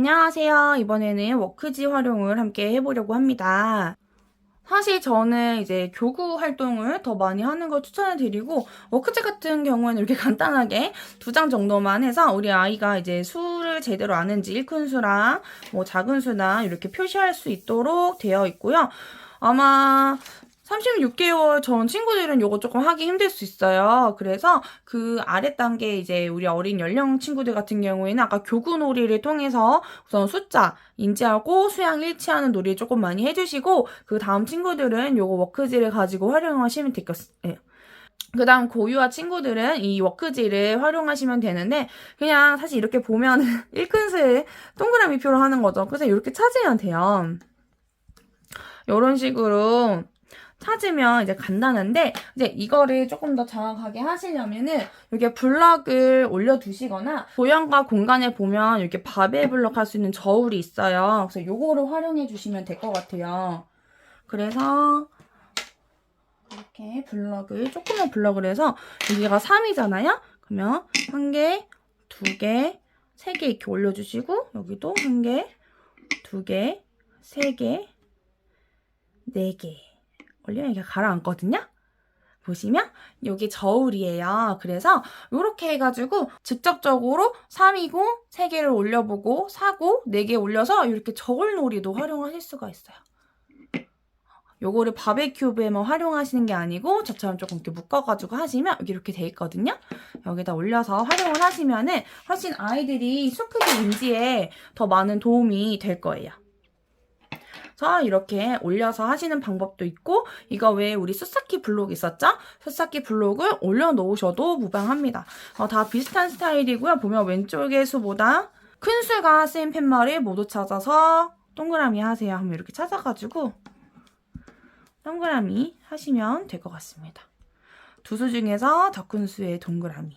안녕하세요. 이번에는 워크지 활용을 함께 해보려고 합니다. 사실 저는 이제 교구 활동을 더 많이 하는 걸 추천을 드리고, 워크지 같은 경우에는 이렇게 간단하게 두 장 정도만 해서 우리 아이가 이제 수를 제대로 아는지 1큰 수랑 뭐 작은 수나 이렇게 표시할 수 있도록 되어 있고요. 아마 36개월 전 친구들은 요거 조금 하기 힘들 수 있어요. 그래서 그 아래 단계 이제 우리 어린 연령 친구들 같은 경우에는 아까 교구 놀이를 통해서 우선 숫자 인지하고 수양 일치하는 놀이를 조금 많이 해주시고 그 다음 친구들은 요거 워크지를 가지고 활용하시면 되겠어요. 그 다음 고유와 친구들은 이 워크지를 활용하시면 되는데 그냥 사실 이렇게 보면 1큰수에 동그라미 표로 하는 거죠. 그래서 이렇게 찾으면 돼요. 이런 식으로 찾으면 이제 간단한데 이제 이거를 조금 더 정확하게 하시려면은 이렇게 블럭을 올려두시거나 도형과 공간에 보면 이렇게 바벨 블럭 할 수 있는 저울이 있어요. 그래서 요거를 활용해 주시면 될 것 같아요. 그래서 이렇게 블럭을 조그만 블럭을 해서 여기가 3이잖아요. 그러면 한 개, 두 개, 세 개 이렇게 올려주시고 여기도 한 개, 두 개, 세 개, 네 개. 올리면 이게 가라앉거든요. 보시면 여기 저울이에요. 그래서 이렇게 해가지고 직접적으로 3이고 3개를 올려보고 사고 4개 올려서 이렇게 저울 놀이도 활용하실 수가 있어요. 요거를 바베큐브에만 활용하시는 게 아니고 저처럼 조금 이렇게 묶어가지고 하시면 이렇게 돼 있거든요. 여기다 올려서 활용을 하시면은 훨씬 아이들이 수 크기 인지에 더 많은 도움이 될 거예요. 자, 이렇게 올려서 하시는 방법도 있고, 이거 외에 우리 수사키 블록 있었죠? 수사키 블록을 올려놓으셔도 무방합니다. 어, 다 비슷한 스타일이고요. 보면 왼쪽의 수보다 큰 수가 쓰인 팻말을 모두 찾아서 동그라미 하세요. 하면 이렇게 찾아가지고 동그라미 하시면 될 것 같습니다. 두 수 중에서 더 큰 수의 동그라미.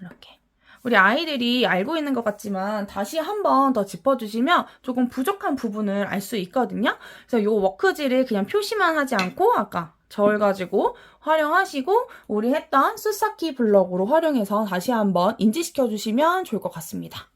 이렇게. 우리 아이들이 알고 있는 것 같지만 다시 한 번 더 짚어주시면 조금 부족한 부분을 알 수 있거든요. 그래서 이 워크지를 그냥 표시만 하지 않고 아까 저울 가지고 활용하시고 우리 했던 수사키 블럭으로 활용해서 다시 한번 인지시켜 주시면 좋을 것 같습니다.